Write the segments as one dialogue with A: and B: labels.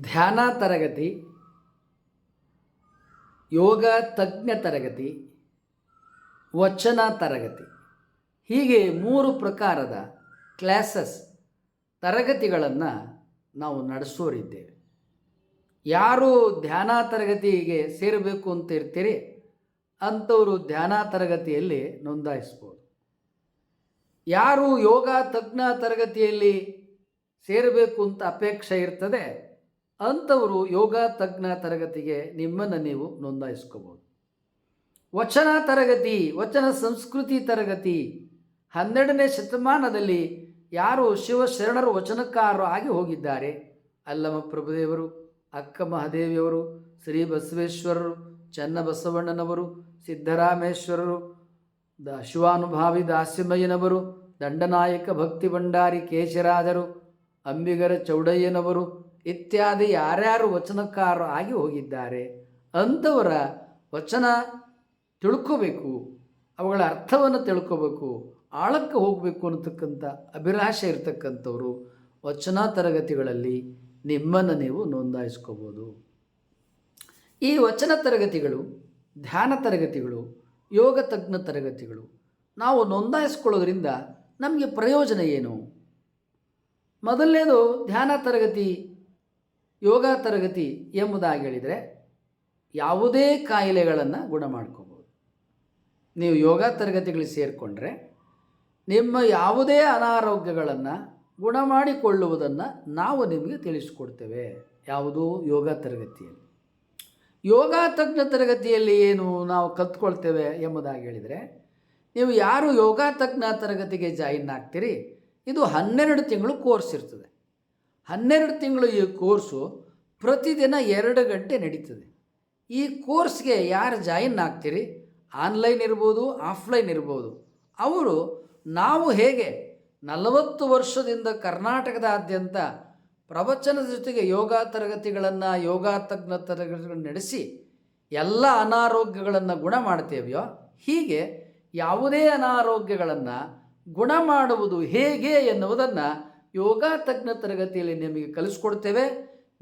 A: ಧ್ಯಾನ ತರಗತಿ, ಯೋಗ ತಜ್ಞ ತರಗತಿ, ವಚನ ತರಗತಿ. ಹೀಗೆ ಮೂರು ಪ್ರಕಾರದ ಕ್ಲಾಸಸ್, ತರಗತಿಗಳನ್ನು ನಾವು ನಡೆಸೋರಿದ್ದೇವೆ. ಯಾರು ಧ್ಯಾನ ತರಗತಿಗೆ ಸೇರಬೇಕು ಅಂತ ಇರ್ತೀರಿ, ಅಂಥವರು ಧ್ಯಾನ ತರಗತಿಯಲ್ಲಿ ನೋಂದಾಯಿಸ್ಬೋದು. ಯಾರು ಯೋಗ ತಜ್ಞ ತರಗತಿಯಲ್ಲಿ ಸೇರಬೇಕು ಅಂತ ಅಪೇಕ್ಷೆ ಇರ್ತದೆ, ಅಂಥವರು ಯೋಗ ತಜ್ಞ ತರಗತಿಗೆ ನಿಮ್ಮನ್ನು ನೀವು ನೋಂದಾಯಿಸ್ಕೋಬೋದು. ವಚನ ತರಗತಿ, ವಚನ ಸಂಸ್ಕೃತಿ ತರಗತಿ ಹನ್ನೆರಡನೇ ಶತಮಾನದಲ್ಲಿ ಯಾರು ಶಿವಶರಣರು ವಚನಕಾರರು ಆಗಿ ಹೋಗಿದ್ದಾರೆ ಅಲ್ಲಮ ಪ್ರಭುದೇವರು, ಅಕ್ಕ ಮಹಾದೇವಿಯವರು, ಶ್ರೀ ಬಸವೇಶ್ವರರು, ಚನ್ನಬಸವಣ್ಣನವರು, ಸಿದ್ದರಾಮೇಶ್ವರರು ದ ಶಿವಾನುಭಾವಿ ದಾಸ್ಯಮಯ್ಯನವರು, ದಂಡನಾಯಕ ಭಕ್ತಿ ಭಂಡಾರಿ ಕೇಶರಾಜರು, ಅಂಬಿಗರ ಚೌಡಯ್ಯನವರು ಇತ್ಯಾದಿ ಯಾರ್ಯಾರು ವಚನಕಾರರು ಆಗಿ ಹೋಗಿದ್ದಾರೆ, ಅಂಥವರ ವಚನ ತಿಳ್ಕೋಬೇಕು, ಅವುಗಳ ಅರ್ಥವನ್ನು ತಿಳ್ಕೋಬೇಕು, ಆಳಕ್ಕೆ ಹೋಗಬೇಕು ಅನ್ನತಕ್ಕಂಥ ಅಭಿಲಾಷೆ ಇರತಕ್ಕಂಥವರು ವಚನ ತರಗತಿಗಳಲ್ಲಿ ನಿಮ್ಮನ್ನು ನೀವು ನೋಂದಾಯಿಸ್ಕೋಬೋದು. ಈ ವಚನ ತರಗತಿಗಳು, ಧ್ಯಾನ ತರಗತಿಗಳು ಯೋಗ ತಜ್ಞ ತರಗತಿಗಳು. ನಾವು ನೋಂದಾಯಿಸ್ಕೊಳ್ಳೋದ್ರಿಂದ ನಮಗೆ ಪ್ರಯೋಜನ ಏನು? ಮೊದಲನೇದು ಧ್ಯಾನ ತರಗತಿ, ಯೋಗ ತರಗತಿ ಎಂಬುದಾಗಿ ಹೇಳಿದರೆ ಯಾವುದೇ ಕಾಯಿಲೆಗಳನ್ನು ಗುಣ ಮಾಡ್ಕೋಬೋದು ನೀವು ಯೋಗ ತರಗತಿಗಳಿಗೆ ಸೇರಿಕೊಂಡ್ರೆ ನಿಮ್ಮ ಯಾವುದೇ ಅನಾರೋಗ್ಯಗಳನ್ನು ಗುಣ ಮಾಡಿಕೊಳ್ಳುವುದನ್ನು ನಾವು ನಿಮಗೆ ತಿಳಿಸ್ಕೊಡ್ತೇವೆ. ಯಾವುದು? ಯೋಗ ತರಗತಿಯಲ್ಲಿ. ಯೋಗ ತಜ್ಞ ತರಗತಿಯಲ್ಲಿ ಏನು ನಾವು ಕಲ್ತ್ಕೊಳ್ತೇವೆ ಎಂಬುದಾಗಿ ಹೇಳಿದರೆ, ನೀವು ಯಾರು ಯೋಗ ತಜ್ಞ ತರಗತಿಗೆ ಜಾಯಿನ್ ಆಗ್ತೀರಿ? ಇದು ಹನ್ನೆರಡು ತಿಂಗಳು ಕೋರ್ಸ್ ಇರ್ತದೆ. ಹನ್ನೆರಡು ತಿಂಗಳು ಈ ಕೋರ್ಸು ಪ್ರತಿದಿನ ಎರಡು ಗಂಟೆ ನಡೀತದೆ. ಈ ಕೋರ್ಸ್ಗೆ ಯಾರು ಜಾಯಿನ್ ಆಗ್ತೀರಿ? ಆನ್ಲೈನ್ ಇರ್ಬೋದು, ಆಫ್ಲೈನ್ ಇರ್ಬೋದು. ಅವರು ನಾವು ಹೇಗೆ ನಲವತ್ತು ವರ್ಷದಿಂದ ಕರ್ನಾಟಕದಾದ್ಯಂತ ಪ್ರವಚನದ ಜೊತೆಗೆ ಯೋಗ ತರಗತಿಗಳನ್ನು ಯೋಗ ತಜ್ಞ ತರಗತಿಗಳನ್ನು ನಡೆಸಿ ಎಲ್ಲ ಅನಾರೋಗ್ಯಗಳನ್ನು ಗುಣ ಮಾಡ್ತೇವೆಯೋ? ಹೀಗೆ ಯಾವುದೇ ಅನಾರೋಗ್ಯಗಳನ್ನು ಗುಣ ಮಾಡುವುದು ಹೇಗೆ ಎನ್ನುವುದನ್ನು ಯೋಗ ತಜ್ಞ ತರಗತಿಯಲ್ಲಿ ನಿಮಗೆ ಕಲಿಸ್ಕೊಡ್ತೇವೆ.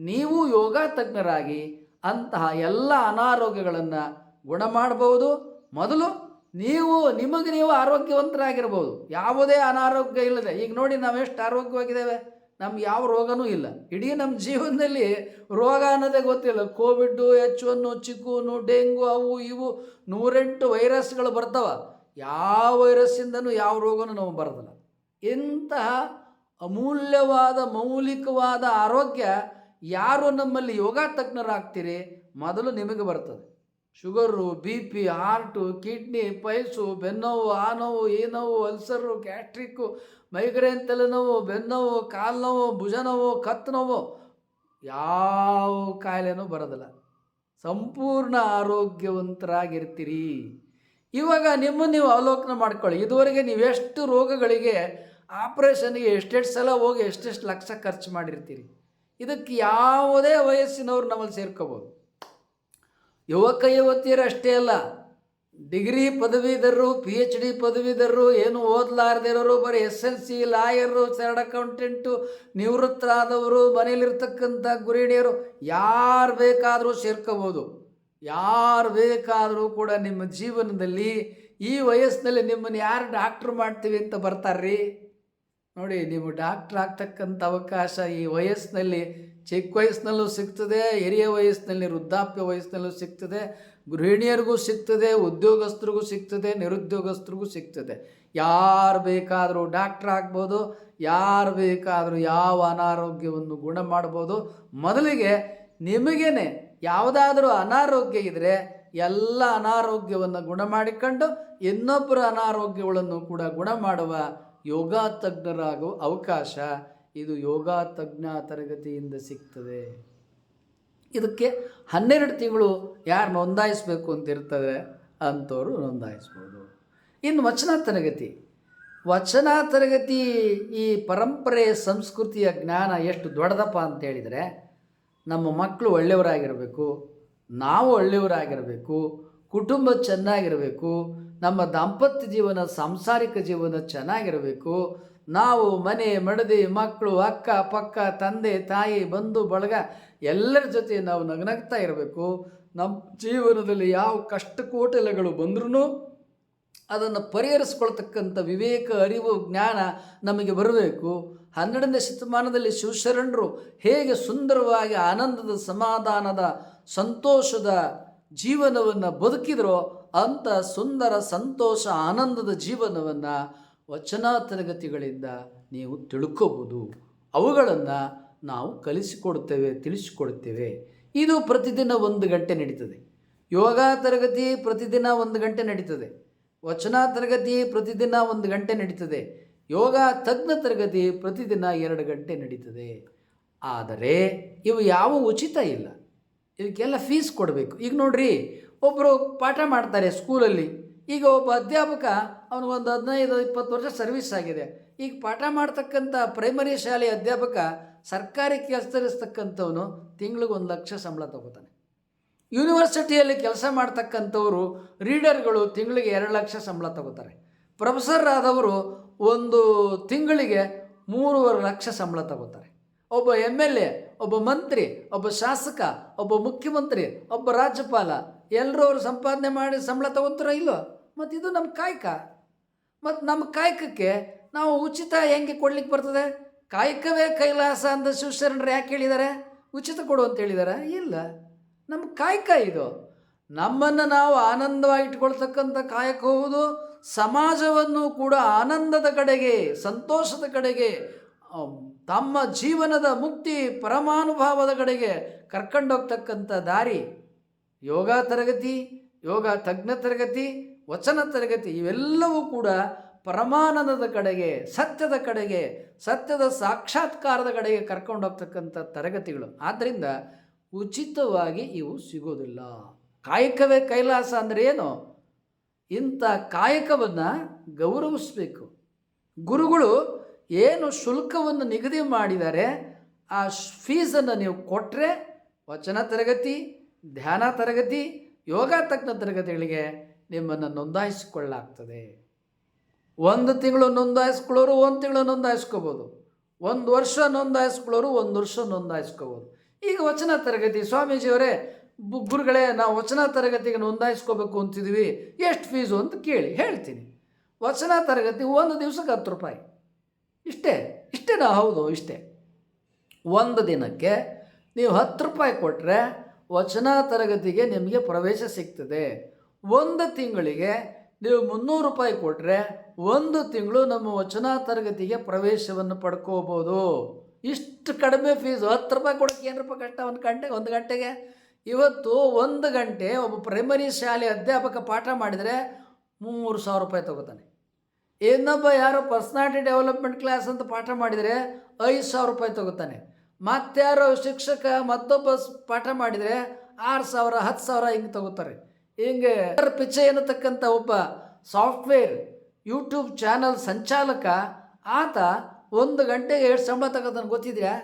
A: ನೀವು ಯೋಗ ತಜ್ಞರಾಗಿ ಅಂತಹ ಎಲ್ಲ ಅನಾರೋಗ್ಯಗಳನ್ನು ಗುಣ ಮಾಡಬಹುದು ಮೊದಲು ನೀವು ನಿಮಗೆ ನೀವು ಆರೋಗ್ಯವಂತರಾಗಿರ್ಬೋದು. ಯಾವುದೇ ಅನಾರೋಗ್ಯ ಇಲ್ಲದೆ. ಈಗ ನೋಡಿ ನಾವೆಷ್ಟು ಆರೋಗ್ಯವಾಗಿದ್ದೇವೆ. ನಮ್ಗೆ ಯಾವ ರೋಗನೂ ಇಲ್ಲ. ಇಡೀ ನಮ್ಮ ಜೀವನದಲ್ಲಿ ರೋಗ ಅನ್ನೋದೇ ಗೊತ್ತಿಲ್ಲ. ಕೋವಿಡ್ಡು, ಎಚ್ ಒನ್ನು ಚಿಕೂನು, ಡೆಂಗು, ಅವು ಇವು ನೂರೆಂಟು ವೈರಸ್ಗಳು ಬರ್ತಾವ. ಯಾವ ವೈರಸ್ಸಿಂದನೂ ಯಾವ ರೋಗನೂ ನಾವು ಬರೋದಿಲ್ಲ. ಇಂತಹ ಅಮೂಲ್ಯವಾದ, ಮೌಲಿಕವಾದ ಆರೋಗ್ಯ ಯಾರು ನಮ್ಮಲ್ಲಿ ಯೋಗ ತಜ್ಞರಾಗ್ತೀರಿ ಮೊದಲು ನಿಮಗೆ ಬರ್ತದೆ. Sugar, B P, heart, kidney piles ಬೆನ್ನೋವು ಆ ನೋವು, ಈ ನೋವು, ಅಲ್ಸರು, ಗ್ಯಾಸ್ಟ್ರಿಕ್ಕು ಮೈಗ್ರೇನ್ ತಲೆನೋವು, ಬೆನ್ನೋವು ಕಾಲು ನೋವು ಭುಜ ನೋವು ಕತ್ತು ನೋವು ಯಾವ ಕಾಯಿಲೆನೂ ಬರೋದಿಲ್ಲ. ಸಂಪೂರ್ಣ ಆರೋಗ್ಯವಂತರಾಗಿರ್ತೀರಿ. ಇವಾಗ ನಿಮ್ಮ ನೀವು ಅವಲೋಕನ ಮಾಡ್ಕೊಳ್ಳಿ. ಇದುವರೆಗೆ ನೀವೆಷ್ಟು ರೋಗಗಳಿಗೆ ಆಪ್ರೇಷನ್ಗೆ ಎಷ್ಟೆಷ್ಟು ಸಲ ಹೋಗಿ ಎಷ್ಟೆಷ್ಟು ಲಕ್ಷ ಖರ್ಚು ಮಾಡಿರ್ತೀರಿ. ಇದಕ್ಕೆ ಯಾವುದೇ ವಯಸ್ಸಿನವರು ನಮ್ಮಲ್ಲಿ ಸೇರ್ಕೋಬೋದು. ಯುವಕ ಯುವತಿಯರು ಅಷ್ಟೇ ಅಲ್ಲ. ಡಿಗ್ರಿ ಪದವೀಧರರು ಪಿ ಎಚ್ ಡಿ ಪದವೀಧರರು, ಏನು ಓದಲಾರ್ದಿರೋರು, ಬರೀ S L C lawyer chartered accountant ನಿವೃತ್ತರಾದವರು ಮನೇಲಿರ್ತಕ್ಕಂಥ ಗುರಿಣಿಯರು, ಯಾರು ಬೇಕಾದರೂ ಸೇರ್ಕೋಬೋದು. ಯಾರು ಬೇಕಾದರೂ ಕೂಡ ನಿಮ್ಮ ಜೀವನದಲ್ಲಿ ಈ ವಯಸ್ಸಿನಲ್ಲಿ ನಿಮ್ಮನ್ನು ಯಾರು ಡಾಕ್ಟ್ರ್ ಮಾಡ್ತೀವಿ ಅಂತ ಬರ್ತಾರ್ರಿ? ನೋಡಿ, ನೀವು ಡಾಕ್ಟ್ರ್ ಆಗ್ತಕ್ಕಂಥ ಅವಕಾಶ ಈ ವಯಸ್ಸಿನಲ್ಲಿ ಚಿಕ್ಕ ವಯಸ್ಸಿನಲ್ಲೂ ಸಿಗ್ತದೆ, ಹಿರಿಯ ವಯಸ್ಸಿನಲ್ಲಿ, ವೃದ್ಧಾಪ್ಯ ವಯಸ್ಸಿನಲ್ಲೂ ಸಿಗ್ತದೆ. ಗೃಹಿಣಿಯರಿಗೂ ಸಿಗ್ತದೆ, ಉದ್ಯೋಗಸ್ಥರಿಗೂ ಸಿಗ್ತದೆ, ನಿರುದ್ಯೋಗಸ್ಥರಿಗೂ ಸಿಗ್ತದೆ. ಯಾರು ಬೇಕಾದರೂ ಡಾಕ್ಟ್ರ್ ಆಗ್ಬೋದು, ಯಾರು ಬೇಕಾದರೂ ಯಾವ ಅನಾರೋಗ್ಯವನ್ನು ಗುಣ ಮಾಡ್ಬೋದು. ಮೊದಲಿಗೆ ನಿಮಗೇನೆ ಯಾವುದಾದ್ರೂ ಅನಾರೋಗ್ಯ ಇದ್ದರೆ ಎಲ್ಲ ಅನಾರೋಗ್ಯವನ್ನು ಗುಣ ಮಾಡಿಕೊಂಡು ಇನ್ನೊಬ್ಬರ ಅನಾರೋಗ್ಯಗಳನ್ನು ಕೂಡ ಗುಣ ಮಾಡುವ ಯೋಗ ತಜ್ಞರಾಗುವ ಅವಕಾಶ ಇದು ಯೋಗ ತಜ್ಞ ತರಗತಿಯಿಂದ ಸಿಗ್ತದೆ. ಇದಕ್ಕೆ ಹನ್ನೆರಡು ತಿಂಗಳು ಯಾರು ನೋಂದಾಯಿಸಬೇಕು ಅಂತ ಇರ್ತದೆ ಅಂಥವ್ರು ನೋಂದಾಯಿಸ್ಬೋದು. ಇನ್ನು ವಚನ ತರಗತಿ. ವಚನ ತರಗತಿ ಈ ಪರಂಪರೆ, ಸಂಸ್ಕೃತಿಯ ಜ್ಞಾನ ಎಷ್ಟು ದೊಡ್ಡದಪ್ಪ ಅಂತ ಹೇಳಿದರೆ, ನಮ್ಮ ಮಕ್ಕಳು ಒಳ್ಳೆಯವರಾಗಿರಬೇಕು, ನಾವು ಒಳ್ಳೆಯವರಾಗಿರಬೇಕು, ಕುಟುಂಬ ಚೆನ್ನಾಗಿರಬೇಕು, ನಮ್ಮ ದಾಂಪತ್ಯ ಜೀವನ, ಸಾಂಸಾರಿಕ ಜೀವನ ಚೆನ್ನಾಗಿರಬೇಕು, ನಾವು ಮನೆ, ಮಡದಿ, ಮಕ್ಕಳು, ಅಕ್ಕ, ಪಕ್ಕ, ತಂದೆ, ತಾಯಿ, ಬಂಧು, ಬಳಗ ಎಲ್ಲರ ಜೊತೆ ನಾವು ನಗನಗ್ತಾ ಇರಬೇಕು. ನಮ್ಮ ಜೀವನದಲ್ಲಿ ಯಾವ ಕಷ್ಟ ಬಂದರೂ ಬಂದ್ರೂ ಅದನ್ನು ಪರಿಹರಿಸ್ಕೊಳ್ತಕ್ಕಂಥ ವಿವೇಕ, ಅರಿವು, ಜ್ಞಾನ ನಮಗೆ ಬರಬೇಕು. ಹನ್ನೆರಡನೇ ಶತಮಾನದಲ್ಲಿ ಶಿವಶರಣರು ಹೇಗೆ ಸುಂದರವಾಗಿ ಆನಂದದ, ಸಮಾಧಾನದ, ಸಂತೋಷದ ಜೀವನವನ್ನು ಬದುಕಿದರೋ ಅಂಥ ಸುಂದರ, ಸಂತೋಷ, ಆನಂದದ ಜೀವನವನ್ನು ವಚನ ತರಗತಿಗಳಿಂದ ನೀವು ತಿಳ್ಕೋಬೋದು. ಅವುಗಳನ್ನು ನಾವು ಕಲಿಸಿಕೊಡುತ್ತೇವೆ, ತಿಳಿಸಿಕೊಡುತ್ತೇವೆ. ಇದು ಪ್ರತಿದಿನ ಒಂದು ಗಂಟೆ ನಡೀತದೆ. ಯೋಗ ತರಗತಿ ಪ್ರತಿದಿನ ಒಂದು ಗಂಟೆ ನಡೀತದೆ. ವಚನ ತರಗತಿ ಪ್ರತಿದಿನ ಒಂದು ಗಂಟೆ ನಡೀತದೆ. ಯೋಗ ತಜ್ಞ ತರಗತಿ ಪ್ರತಿದಿನ ಎರಡು ಗಂಟೆ ನಡೀತದೆ. ಆದರೆ, ಇವು ಯಾವ ಉಚಿತ ಇಲ್ಲ. ಇದಕ್ಕೆಲ್ಲ ಫೀಸ್ ಕೊಡಬೇಕು. ಈಗ ನೋಡ್ರಿ ಒಬ್ಬರು ಪಾಠ ಮಾಡ್ತಾರೆ ಸ್ಕೂಲಲ್ಲಿ. ಈಗ ಒಬ್ಬ ಅಧ್ಯಾಪಕ ಅವನಿಗೊಂದು ಹದಿನೈದು, ಇಪ್ಪತ್ತು ವರ್ಷ ಸರ್ವಿಸ್ ಆಗಿದೆ. ಈಗ ಪಾಠ ಮಾಡ್ತಕ್ಕಂಥ ಪ್ರೈಮರಿ ಶಾಲೆ ಅಧ್ಯಾಪಕ ಸರ್ಕಾರಿ ಕೆಲಸದಲ್ಲಿರ್ತಕ್ಕಂಥವನು ತಿಂಗಳಿಗೆ ಒಂದು ಲಕ್ಷ ಸಂಬಳ ತಗೋತಾನೆ. ಯೂನಿವರ್ಸಿಟಿಯಲ್ಲಿ ಕೆಲಸ ಮಾಡ್ತಕ್ಕಂಥವರು ರೀಡರ್ಗಳು ತಿಂಗಳಿಗೆ ಎರಡು ಲಕ್ಷ ಸಂಬಳ ತಗೋತಾರೆ. ಪ್ರೊಫೆಸರ್ ಆದವರು ಒಂದು ತಿಂಗಳಿಗೆ ಮೂರುವರೆ ಲಕ್ಷ ಸಂಬಳ ತಗೋತಾರೆ. ಒಬ್ಬ ಎಂ ಎಲ್ ಎ ಒಬ್ಬ ಮಂತ್ರಿ, ಒಬ್ಬ ಶಾಸಕ, ಒಬ್ಬ ಮುಖ್ಯಮಂತ್ರಿ, ಒಬ್ಬ ರಾಜ್ಯಪಾಲ ಎಲ್ಲರೂ ಅವರು ಸಂಪಾದನೆ ಮಾಡಿ ಸಂಬಳ ತಗೋತಾರೋ ಇಲ್ಲೋ ಮತ್ತು ಇದು ನಮ್ಮ ಕಾಯಕ. ಮತ್ತು ನಮ್ಮ ಕಾಯಕಕ್ಕೆ ನಾವು ಉಚಿತ ಹೆಂಗೆ ಕೊಡ್ಲಿಕ್ಕೆ ಬರ್ತದೆ? ಕಾಯಕವೇ ಕೈಲಾಸ ಅಂತ ಶಿವಶರಣರು ಯಾಕೆ ಹೇಳಿದ್ದಾರೆ ಉಚಿತ ಕೊಡು ಅಂತ ಹೇಳಿದ್ದಾರೆ ಇಲ್ಲ. ನಮ್ಮ ಕಾಯಕ ಇದು. ನಮ್ಮನ್ನು ನಾವು ಆನಂದವಾಗಿ ಇಟ್ಕೊಳ್ತಕ್ಕಂಥ ಕಾಯಕ ಹೋಗುವುದು ಸಮಾಜವನ್ನು ಕೂಡ ಆನಂದದ ಕಡೆಗೆ, ಸಂತೋಷದ ಕಡೆಗೆ ತಮ್ಮ ಜೀವನದ ಮುಕ್ತಿ, ಪರಮಾನುಭಾವದ ಕಡೆಗೆ ಕರ್ಕೊಂಡೋಗ್ತಕ್ಕಂಥ ದಾರಿ. ಯೋಗ ತರಗತಿ, ಯೋಗ ತಜ್ಞ ತರಗತಿ, ವಚನ ತರಗತಿ ಇವೆಲ್ಲವೂ ಕೂಡ ಪರಮಾನಂದದ ಕಡೆಗೆ, ಸತ್ಯದ ಕಡೆಗೆ, ಸತ್ಯದ ಸಾಕ್ಷಾತ್ಕಾರದ ಕಡೆಗೆ ಕರ್ಕೊಂಡೋಗ್ತಕ್ಕಂಥ ತರಗತಿಗಳು. ಆದ್ದರಿಂದ ಉಚಿತವಾಗಿ ಇವು ಸಿಗೋದಿಲ್ಲ. ಕಾಯಕವೇ ಕೈಲಾಸ ಅಂದರೆ ಏನು? ಇಂಥ ಕಾಯಕವನ್ನು ಗೌರವಿಸಬೇಕು. ಗುರುಗಳು ಏನು ಶುಲ್ಕವನ್ನು ನಿಗದಿ ಮಾಡಿದ್ದಾರೆ ಆ ಫೀಸನ್ನು ನೀವು ಕೊಟ್ಟರೆ ವಚನ ತರಗತಿ, ಧ್ಯಾನ ತರಗತಿ, ಯೋಗ ತಜ್ಞ ತರಗತಿಗಳಿಗೆ ನಿಮ್ಮನ್ನು ನೋಂದಾಯಿಸಿಕೊಳ್ಳಾಗ್ತದೆ ಒಂದು ತಿಂಗಳು ನೋಂದಾಯಿಸ್ಕೊಳ್ಳೋರು ಒಂದು ತಿಂಗಳು ನೋಂದಾಯಿಸ್ಕೋಬೋದು. ಒಂದು ವರ್ಷ ನೋಂದಾಯಿಸ್ಕೊಳ್ಳೋರು ಒಂದು ವರ್ಷ ನೋಂದಾಯಿಸ್ಕೋಬೋದು. ಈಗ ವಚನ ತರಗತಿ, ಸ್ವಾಮೀಜಿಯವರೇ ಗುರುಗಳೇ, ನಾವು ವಚನ ತರಗತಿಗೆ ನೋಂದಾಯಿಸ್ಕೋಬೇಕು ಅಂತಿದ್ದೀವಿ. ಎಷ್ಟು ಫೀಸು ಅಂತ ಕೇಳಿ, ಹೇಳ್ತೀನಿ. ವಚನ ತರಗತಿ ಒಂದು ದಿವ್ಸಕ್ಕೆ ಹತ್ತು ರೂಪಾಯಿ. ಇಷ್ಟೇ ಇಷ್ಟೇನಾ ಹೌದು, ಇಷ್ಟೇ. ಒಂದು ದಿನಕ್ಕೆ ನೀವು ಹತ್ತು ರೂಪಾಯಿ ಕೊಟ್ಟರೆ ವಚನ ತರಗತಿಗೆ ನಿಮಗೆ ಪ್ರವೇಶ ಸಿಗ್ತದೆ. ಒಂದು ತಿಂಗಳಿಗೆ ನೀವು ಮುನ್ನೂರು ರೂಪಾಯಿ ಕೊಟ್ಟರೆ ಒಂದು ತಿಂಗಳು ನಮ್ಮ ವಚನ ತರಗತಿಗೆ ಪ್ರವೇಶವನ್ನು ಪಡ್ಕೋಬೋದು. ಇಷ್ಟು ಕಡಿಮೆ ಫೀಸ್ ಹತ್ತು ರೂಪಾಯಿ ಕೊಡೋಕೆ ಏನು ರೂಪಾಯಿ ಕಷ್ಟ? ಒಂದು ಗಂಟೆಗೆ ಒಂದು ಗಂಟೆಗೆ? ಇವತ್ತು ಒಂದು ಗಂಟೆ ಒಬ್ಬ ಪ್ರೈಮರಿ ಶಾಲೆ ಅಧ್ಯಾಪಕ ಪಾಠ ಮಾಡಿದರೆ ಮೂರು ಸಾವಿರ ರೂಪಾಯಿ ತಗೋತಾನೆ. ಇನ್ನೊಬ್ಬ ಯಾರೋ ಪರ್ಸ್ನಾಲಿಟಿ ಡೆವಲಪ್ಮೆಂಟ್ ಕ್ಲಾಸ್ ಅಂತ ಪಾಠ ಮಾಡಿದರೆ ಐದು ಸಾವಿರ ರೂಪಾಯಿ ತಗೋತಾನೆ. ಮತ್ತಾರೋ ಶಿಕ್ಷಕ ಮತ್ತೊಬ್ಬ ಪಾಠ ಮಾಡಿದರೆ ಆರು ಸಾವಿರ, ಹತ್ತು ಸಾವಿರ ಹಿಂಗೆ ತಗೋತಾರೆ. ಹಿಂಗೆ ಪಿಚ್ಚೆ ಎನ್ನತಕ್ಕಂಥ ಒಬ್ಬ ಸಾಫ್ಟ್ವೇರ್ ಯೂಟ್ಯೂಬ್ ಚಾನಲ್ ಸಂಚಾಲಕ, ಆತ ಒಂದು ಗಂಟೆಗೆ ಎಷ್ಟು ಸಂಬಳ ತಗೋತಾನೆ ಗೊತ್ತಿದೆಯಾ?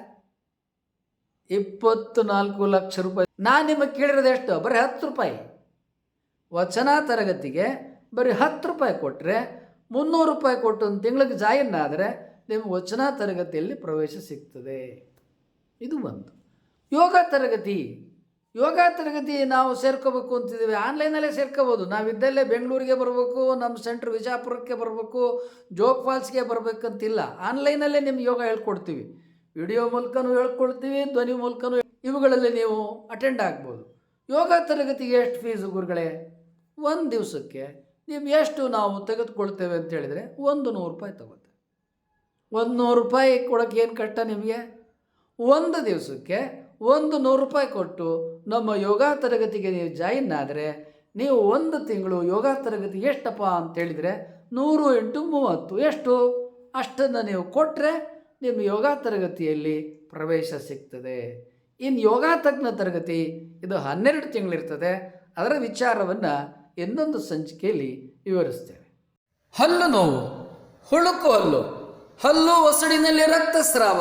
A: ಇಪ್ಪತ್ತು ನಾಲ್ಕು ಲಕ್ಷ ರೂಪಾಯಿ. ನಾನು ನಿಮಗೆ ಕೇಳಿರೋದು ಎಷ್ಟು? ಬರೀ ಹತ್ತು ರೂಪಾಯಿ. ವಚನ ತರಗತಿಗೆ ಬರೀ ಹತ್ತು ರೂಪಾಯಿ ಕೊಟ್ಟರೆ ಮುನ್ನೂರು ರೂಪಾಯಿ ಕೊಟ್ಟು ಒಂದು ತಿಂಗಳಿಗೆ ಜಾಯಿನ್ ಆದರೆ ನಿಮಗೆ ವಚನ ತರಗತಿಯಲ್ಲಿ ಪ್ರವೇಶ ಸಿಗ್ತದೆ. ಇದು ಒಂದು. ಯೋಗ ತರಗತಿ. ಯೋಗ ತರಗತಿ ನಾವು ಸೇರ್ಕೋಬೇಕು ಅಂತಿದ್ದೀವಿ. ಆನ್ಲೈನಲ್ಲೇ ಸೇರ್ಕೋಬೋದು. ನಾವಿದ್ದಲ್ಲೇ ಬೆಂಗಳೂರಿಗೆ ಬರಬೇಕು, ನಮ್ಮ ಸೆಂಟ್ರ್ ವಿಜಾಪುರಕ್ಕೆ ಬರಬೇಕು, ಜೋಗ್ ಫಾಲ್ಸ್ಗೆ ಬರಬೇಕಂತಿಲ್ಲ. ಆನ್ಲೈನಲ್ಲೇ ನಿಮ್ಗೆ ಯೋಗ ಹೇಳ್ಕೊಡ್ತೀವಿ. ವಿಡಿಯೋ ಮೂಲಕನೂ ಹೇಳ್ಕೊಡ್ತೀವಿ, ಧ್ವನಿ ಮೂಲಕನೂ ಇವುಗಳಲ್ಲಿ ನೀವು ಅಟೆಂಡ್ ಆಗ್ಬೋದು. ಯೋಗ ತರಗತಿಗೆ ಎಷ್ಟು ಫೀಸು ಗುರುಗಳೇ? ಒಂದು ದಿವಸಕ್ಕೆ ನೀವು ಎಷ್ಟು ನಾವು ತೆಗೆದುಕೊಳ್ತೇವೆ ಅಂತ ಹೇಳಿದರೆ ಒಂದು ನೂರು ರೂಪಾಯಿ ತಗೋತೆ. ಒಂದು ನೂರು ರೂಪಾಯಿ ಕೊಡೋಕ್ಕೆ ಏನು ಕಷ್ಟ ನಿಮಗೆ? ಒಂದು ದಿವಸಕ್ಕೆ ಒಂದು ನೂರು ರೂಪಾಯಿ ಕೊಟ್ಟು ನಮ್ಮ ಯೋಗ ತರಗತಿಗೆ ನೀವು ಜಾಯಿನ್ ಆದರೆ ನೀವು ಒಂದು ತಿಂಗಳು ಯೋಗ ತರಗತಿ ಎಷ್ಟಪ್ಪ ಅಂತ ಹೇಳಿದರೆ ನೂರು ಎಂಟು ಮೂವತ್ತು. ಎಷ್ಟು? ಅಷ್ಟನ್ನು ನೀವು ಕೊಟ್ಟರೆ ನಿಮ್ಮ ಯೋಗ ತರಗತಿಯಲ್ಲಿ ಪ್ರವೇಶ ಸಿಗ್ತದೆ. ಇನ್ನು ಯೋಗ ತಜ್ಞ ತರಗತಿ ಇದು ಹನ್ನೆರಡು ತಿಂಗಳಿರ್ತದೆ. ಅದರ ವಿಚಾರವನ್ನು ಇನ್ನೊಂದು ಸಂಚಿಕೆಯಲ್ಲಿ ವಿವರಿಸ್ತೇವೆ. ಹಲ್ಲು ನೋವು, ಹುಳುಕು ಹಲ್ಲು ಹಲ್ಲು ಒಸಡಿನಲ್ಲಿ ರಕ್ತಸ್ರಾವ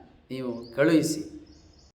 A: ನೀವು ಕಳುಹಿಸಿ.